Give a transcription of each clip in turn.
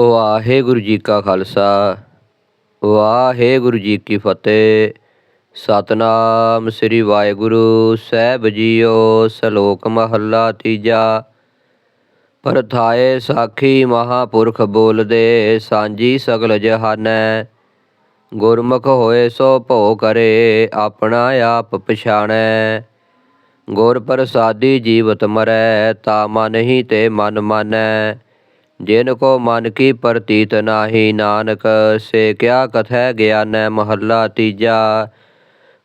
ਵਾਹਿਗੁਰੂ ਜੀ ਕਾ ਖਾਲਸਾ, ਵਾਹਿਗੁਰੂ ਜੀ ਕੀ ਫਤਿਹ। ਸਤਨਾਮ ਸ੍ਰੀ ਵਾਹਿਗੁਰੂ ਸਾਹਿਬ ਜੀਓ, ਸ਼ਲੋਕ ਮਹੱਲਾ ਤੀਜਾ। ਪਰਥਾਏ ਸਾਖੀ ਮਹਾਪੁਰਖ ਬੋਲਦੇ, ਸਾਂਝੀ ਸਗਲ ਜਹਾਨੈ। ਗੁਰਮੁਖ ਹੋਏ ਸੋ ਭੋ ਕਰੇ, ਆਪਣਾ ਆਪ ਪਛਾਣੈ। ਗੁਰ ਪ੍ਰਸਾਦੀ ਜੀਵਤ ਮਰੈ, ਤਾ ਮਨ ਹੀ ਤੇ ਮਨ ਮਾਨੈ। ਜਿਨ ਕੋ ਮਨ ਕੀ ਪ੍ਰਤੀਤ ਨਾਹੀ ਨਾਨਕ, ਸੇ ਕਿਆ ਕਥੈ ਗਿਆਨੈ ਮਹੱਲਾ ਤੀਜਾ।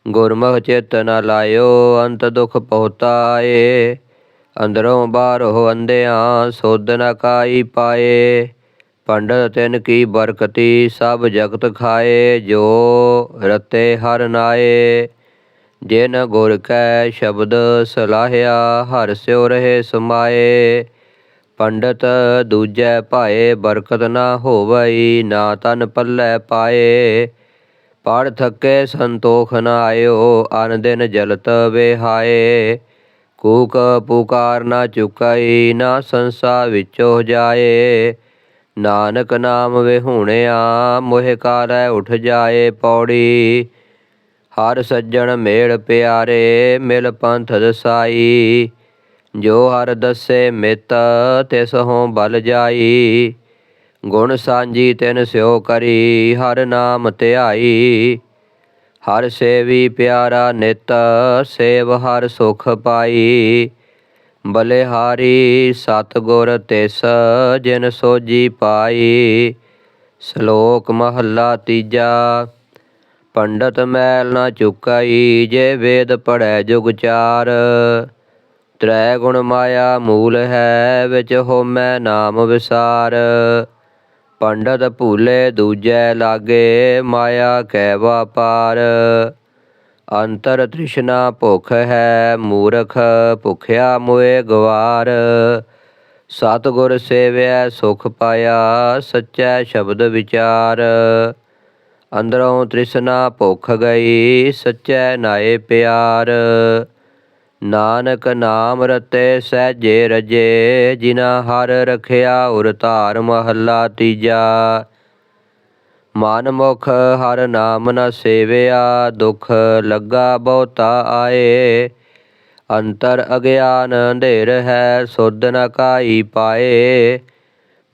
ਗੁਰਮੁਖ ਚਿਤ ਨ ਲਾਇਓ, ਅੰਤ ਦੁਖ ਪਹੁਤਾਏ। ਅੰਦਰੋਂ ਬਾਹਰੋਂ ਅੰਧਿਆਂ, ਸੋਧ ਨ ਕਾਈ ਪਾਏ। ਪੰਡਤ ਤਿਨ ਕੀ ਬਰਕਤੀ, ਸਭ ਜਗਤ ਖਾਏ, ਜੋ ਰਤੇ ਹਰ ਨਾਏ। ਜਿਨ ਗੁਰ ਕੈ ਸ਼ਬਦ ਸਲਾਹਿਆ, ਹਰ ਸਿਉ ਰਹੇ ਸਮਾਏ। ਪੰਡਤ ਦੂਜੈ ਭਾਏ, ਬਰਕਤ ਨਾ ਹੋਵਈ, ਨਾ ਤਨ ਪੱਲੇ ਪਾਏ। ਪੜ ਥੱਕੇ ਸੰਤੋਖ ਨ ਆਇਓ ਅਨ ਦਿਨ ਜਲਤ ਵਿਹਾਏ। ਕੂਕ ਪੁਕਾਰ ਨਾ ਚੁਕਾਈ, ਨਾ ਸੰਸਾ ਵਿੱਚੋ ਜਾਏ। ਨਾਨਕ ਨਾਮ ਵਿਹੂਣਿਆ, ਮੋਹਿ ਕਾਰੈ ਉਠ ਜਾਏ ਪੌੜੀ। ਹਰ ਸੱਜਣ ਮੇਲ ਪਿਆਰੇ, ਮਿਲ ਪੰਥ ਦਸਾਈ। ਜੋ ਹਰ ਦੱਸੇ ਮਿਤ ਤਿਸ ਹੋਂ ਬਲ ਜਾਈ। ਗੁਣ ਸਾਂਝੀ ਤਿਨ ਸਿਓ ਕਰੀ, ਹਰ ਨਾਮ ਧਿਆਈ। ਹਰ ਸੇਵੀ ਪਿਆਰਾ ਨਿਤ, ਸੇਵ ਹਰ ਸੁਖ ਪਾਈ। ਬਲਿਹਾਰੀ ਸਤਗੁਰ ਤਿਸ, ਜਿਨ ਸੋਜੀ ਪਾਈ। ਸ਼ਲੋਕ ਮਹੱਲਾ ਤੀਜਾ, ਪੰਡਤ ਮੈਲ ਨਾ ਚੁਕਾਈ, ਜੇ ਵੇਦ ਪੜੈ ਜੁਗ ਚਾਰ। ਤ੍ਰੈ ਗੁਣ ਮਾਇਆ ਮੂਲ ਹੈ, ਵਿੱਚ ਹੋਮੈ ਨਾਮ ਵਿਸਾਰ। ਪੰਡਤ ਭੂਲੇ ਦੂਜੈ ਲਾਗੇ, ਮਾਇਆ ਕੈ ਵਾਪਾਰ ਅੰਤਰ ਤ੍ਰਿਸ਼ਨਾ ਭੁਖ ਹੈ, ਮੂਰਖ ਭੁਖਿਆ ਮੋਏ ਗਵਾਰ। ਸਤਿਗੁਰ ਸੇਵਿਆ ਸੁਖ ਪਾਇਆ, ਸੱਚਾ ਸ਼ਬਦ ਵਿਚਾਰ। ਅੰਦਰੋਂ ਤ੍ਰਿਸ਼ਨਾ ਭੁਖ ਗਈ, ਸੱਚੈ ਨਾਏ ਪਿਆਰ। ਨਾਨਕ ਨਾਮ ਰਤੇ ਸਹਿਜੇ ਰਜੇ ਜਿਨਾ ਹਰ ਰਖਿਆ ਉਰ ਧਾਰ ਮਹੱਲਾ ਤੀਜਾ। ਮਨ ਮੁਖ ਹਰ ਨਾਮ ਨ ਸੇਵਿਆ, ਦੁਖ ਲੱਗਾ ਬਹੁਤਾ ਆਏ। ਅੰਤਰ ਅਗਿਆਨ ਅੰਧੇਰ ਹੈ, ਸੁਧ ਨ ਕਾਈ ਪਾਏ।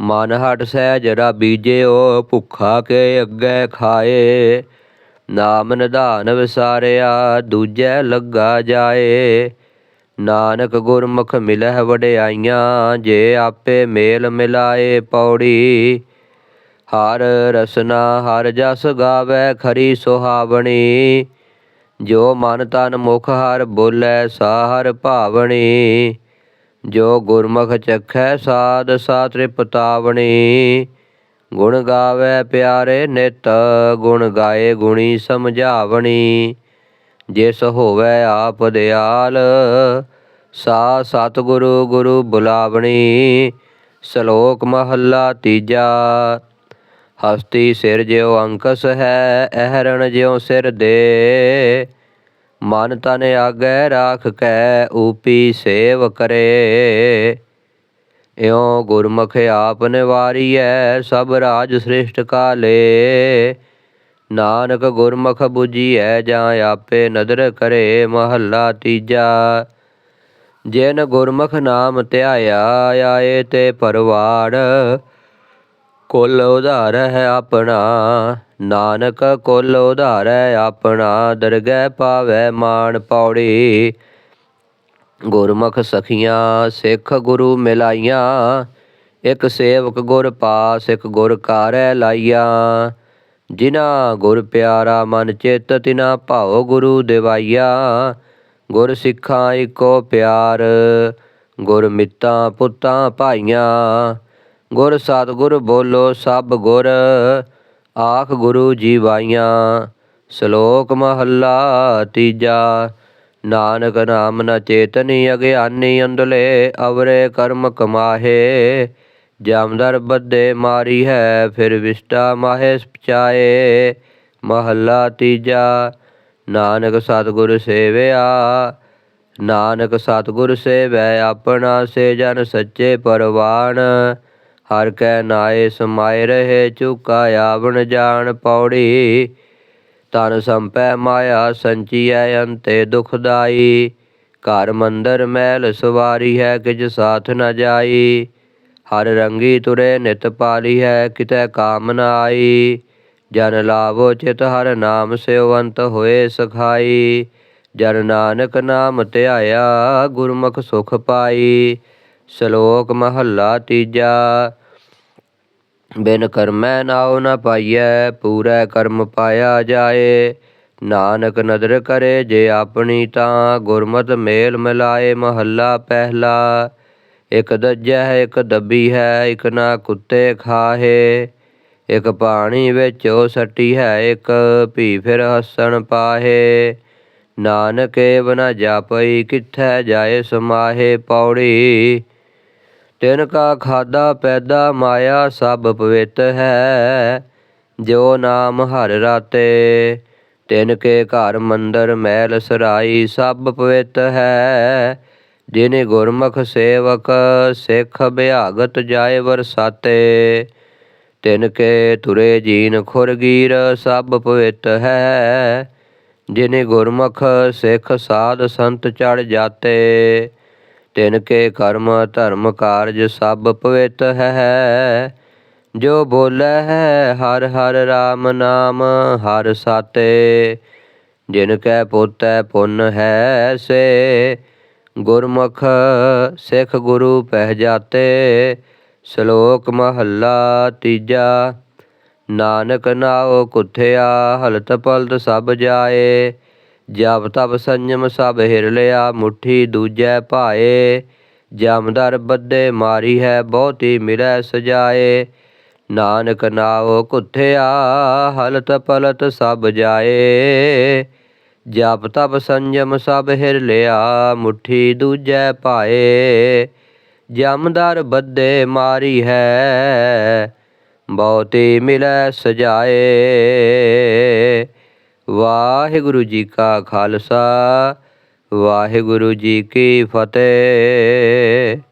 ਮਨ ਹਟ ਸਹਿਜ ਰਾ ਬੀਜਿਓ ਭੁੱਖਾ ਕੇ ਅੱਗੇ ਖਾਏ। ਨਾਮ ਨਿਧਾਨ ਵਿਸਾਰਿਆ, ਦੂਜੈ ਲੱਗਾ ਜਾਏ। ਨਾਨਕ ਗੁਰਮੁਖ ਮਿਲਹਿ ਵਡਿਆਈਆਂ, ਜੇ ਆਪੇ ਮੇਲ ਮਿਲਾਏ ਪੌੜੀ। ਹਰ ਰਸਨਾ ਹਰ ਜਸ ਗਾਵੇ ਖਰੀ ਸੁਹਾਵਣੀ, ਜੋ ਮਨ ਤਨ ਮੁਖ ਹਰ ਬੋਲੇ ਸਾਹਰ ਭਾਵਣੀ, ਜੋ ਗੁਰਮੁਖ ਚਖੈ ਸਾਧ ਸਾ ਤ੍ਰਿਪਤਾਵਣੀ। ਗੁਣ ਗਾਵੇ ਪਿਆਰੇ ਨਿਤ, ਗੁਣ ਗਾਏ ਗੁਣੀ ਸਮਝਾਵਣੀ। ਜਿਸ ਹੋਵੇ ਆਪ ਦਿਆਲ ਸਾ ਸਤਿਗੁਰੂ ਗੁਰੂ ਬੁਲਾਵਣੀ, ਸ਼ਲੋਕ ਮਹੱਲਾ ਤੀਜਾ। ਹਸਤੀ ਸਿਰ ਜਿਉ ਅੰਕਸ ਹੈ, ਅਹਰਣ ਜਿਉ ਸਿਰ ਦੇ। ਮਨ ਤਨ ਆਗੈ ਰਾਖ ਕੈ, ਊਪੀ ਸੇਵ ਕਰੇ। ਇਉ ਗੁਰਮੁਖ ਆਪ ਨਿਵਾਰੀਐ, ਸਭ ਰਾਜ ਸ੍ਰਿਸ਼ਟ ਕਾਲੇ। ਨਾਨਕ ਗੁਰਮੁਖ 부ਜੀਐ ਜਾਂ ਆਪੇ ਨਦਰ ਕਰੇ ਮਹੱਲਾ ਤੀਜਾ। ਜਿਨ ਗੁਰਮੁਖ ਨਾਮ ਧਿਆਇਆ, ਆਏ ਤੇ ਪਰਵਾੜ। ਕੁਲ ਉਧਾਰ ਹੈ ਆਪਣਾ, ਨਾਨਕ ਕੁਲ ਉਧਾਰ ਹੈ ਆਪਣਾ, ਦਰਗਹਿ ਪਾਵੈ ਮਾਨ ਪੌੜੀ। ਗੁਰਮੁਖ ਸਖੀਆਂ, ਸਿੱਖ ਗੁਰੂ ਮਿਲਾਈਆਂ। ਇਕ ਸੇਵਕ ਗੁਰ ਪਾਸ, ਇਕ ਗੁਰ ਕਾਰੈ ਲਾਈਆ। ਜਿਨਾ ਗੁਰ ਪਿਆਰਾ ਮਨ ਚਿਤ ਤਿਨਾ ਭਾਉ ਗੁਰੂ ਦਿਵਾਈਆ। ਗੁਰ ਸਿੱਖਾਂ ਏਕੋ ਪਿਆਰ, ਗੁਰ ਮਿੱਤਾਂ ਪੁੱਤਾਂ ਭਾਈਆਂ। ਗੁਰ ਸਤਿਗੁਰ ਬੋਲੋ ਸਭ ਗੁਰ, ਆਖ ਗੁਰੂ ਜੀ ਜੀਵਾਈਆਂ ਸ਼ਲੋਕ ਮਹੱਲਾ ਤੀਜਾ, ਨਾਨਕ ਨਾਮ ਨ ਚੇਤਨੀ ਅਗਿਆਨੀ ਅੰਦਲੇ ਅਵਰੇ ਕਰਮ ਕਮਾਹੇ। ਜਾਮਦਰ ਬੱਦੇ ਮਾਰੀ ਹੈ, ਫਿਰ ਵਿਸ਼ਟਾ ਮਾਹੇ ਪਚਾਏ ਮਹੱਲਾ ਤੀਜਾ, ਨਾਨਕ ਸਤਿਗੁਰ ਸੇਵਿਆ, ਨਾਨਕ ਸਤਿਗੁਰ ਸੇਵੈ ਆਪਣਾ ਸੇ ਜਨ ਸੱਚੇ ਪਰਵਾਨ, ਹਰ ਕੈ ਨਾਏ ਸਮਾਏ ਰਹੇ ਚੁਕਾ ਆਵਣ ਜਾਣ ਪੌੜੀ ਤਨ ਸੰਪੈ ਮਾਇਆ ਸੰਚੀਐ ਅੰਤੇ ਦੁਖਦਾਈ ਘਰ ਮੰਦਰ ਮਹਿਲ ਸਵਾਰੀ ਹੈ ਕਿਜ ਸਾਥ ਨ ਜਾਈ ਹਰ ਰੰਗੀ ਤੁਰੇ ਨਿਤ ਪਾਲੀ ਹੈ, ਕਿਤੇ ਕਾਮ ਨ ਆਈ। ਜਨ ਲਾਵੋ ਚਿਤ ਹਰ ਨਾਮ ਸਿਵੰਤ ਹੋਏ ਸਖਾਈ। ਜਨ ਨਾਨਕ ਨਾਮ ਧਿਆਇਆ, ਗੁਰਮੁਖ ਸੁਖ ਪਾਈ। ਸ਼ਲੋਕ ਮਹੱਲਾ ਤੀਜਾ, ਬਿਨ ਕਰਮੈ ਨਾਉ ਨ ਪਾਈਐ, ਪੂਰੈ ਕਰਮ ਪਾਇਆ ਜਾਏ। ਨਾਨਕ ਨਦਰ ਕਰੇ ਜੇ ਆਪਣੀ ਤਾਂ, ਗੁਰਮਤ ਮੇਲ ਮਿਲਾਏ ਮਹੱਲਾ ਪਹਿਲਾ। ਇਕ ਦੱਜੈ ਹੈ ਇਕ ਦੱਬੀ ਹੈ, ਇਕ ਨਾ ਕੁੱਤੇ ਖਾਹੇ। ਇਕ ਪਾਣੀ ਵਿੱਚ ਉਹ ਸੱਟੀ ਹੈ, ਇਕ ਭੀ ਫਿਰ ਹੱਸਣ ਪਾਹੇ। ਨਾਨਕ ਏਵ ਨ ਜਾਪਈ ਕਿੱਥੈ ਜਾਏ ਸਮਾਹੇ ਪੌੜੀ। ਤਿਨ ਕਾ ਖਾਦਾ ਪੈਦਾ ਮਾਇਆ, ਸਭ ਪਵਿੱਤ ਹੈ, ਜੋ ਨਾਮ ਹਰ ਰਾਤੇ। ਤਿਨ ਕੇ ਘਰ ਮੰਦਰ, ਮਹਿਲ ਸਰਾਈ, ਸਭ ਪਵਿੱਤ ਹੈ। ਜਿਨੇ ਗੁਰਮੁਖ ਸੇਵਕ ਸਿੱਖ ਬਿਆਗਤ ਜਾਏ ਵਰਸਾਤੇ, ਤਿਨ ਕੇ ਤੁਰੇ ਜੀਨ ਖੁਰਗੀਰ ਸਭ ਪਵਿੱਤ ਹੈ। ਜਿਨੇ ਗੁਰਮੁਖ ਸਿੱਖ ਸਾਧ ਸੰਤ ਚੜ ਜਾਤੇ, ਤਿਨ ਕੇ ਕਰਮ ਧਰਮ ਕਾਰਜ ਸਭ ਪਵਿੱਤ ਹੈ। ਜੋ ਬੋਲੇ ਹੈ ਹਰ ਹਰ RAM ਨਾਮ ਹਰ ਸਾਤੇ, ਜਿਨ ਕੈ ਪੋਤੈ ਪੁੰਨ ਹੈ ਸੇ ਗੁਰਮੁਖ ਸਿੱਖ ਗੁਰੂ ਪਹਿ ਜਾਤੇ, ਸ਼ਲੋਕ ਮਹੱਲਾ ਤੀਜਾ। ਨਾਨਕ ਨਾਉ ਕੁਥਿਆ, ਹਲਤ ਪਲਤ ਸਭ ਜਾਏ। ਜਪ ਤਪ ਸੰਜਮ ਸਭ ਹਿਰ ਲਿਆ ਮੁਠੀ ਦੂਜੈ ਭਾਏ। ਜਮਦਰ ਬੱਦੇ ਮਾਰੀ ਹੈ, ਬਹੁਤੀ ਮਿਲੈ ਸਜਾਏ। ਨਾਨਕ ਨਾਉ ਕੁਥਿਆ, ਹਲਤ ਪਲਤ ਸਭ ਜਾਏ। ਜਪ ਤਪ ਸੰਜਮ ਸਭ ਹਿਰ ਲਿਆ, ਮੁਠੀ ਦੂਜੈ ਪਾਏ ਜਮਦਰ ਬੱਦੇ ਮਾਰੀ ਹੈ, ਬਹੁਤੀ ਮਿਲੈ ਸਜਾਏ। ਵਾਹਿਗੁਰੂ ਜੀ ਕਾ ਖਾਲਸਾ, ਵਾਹਿਗੁਰੂ ਜੀ ਕੀ ਫਤਿਹ।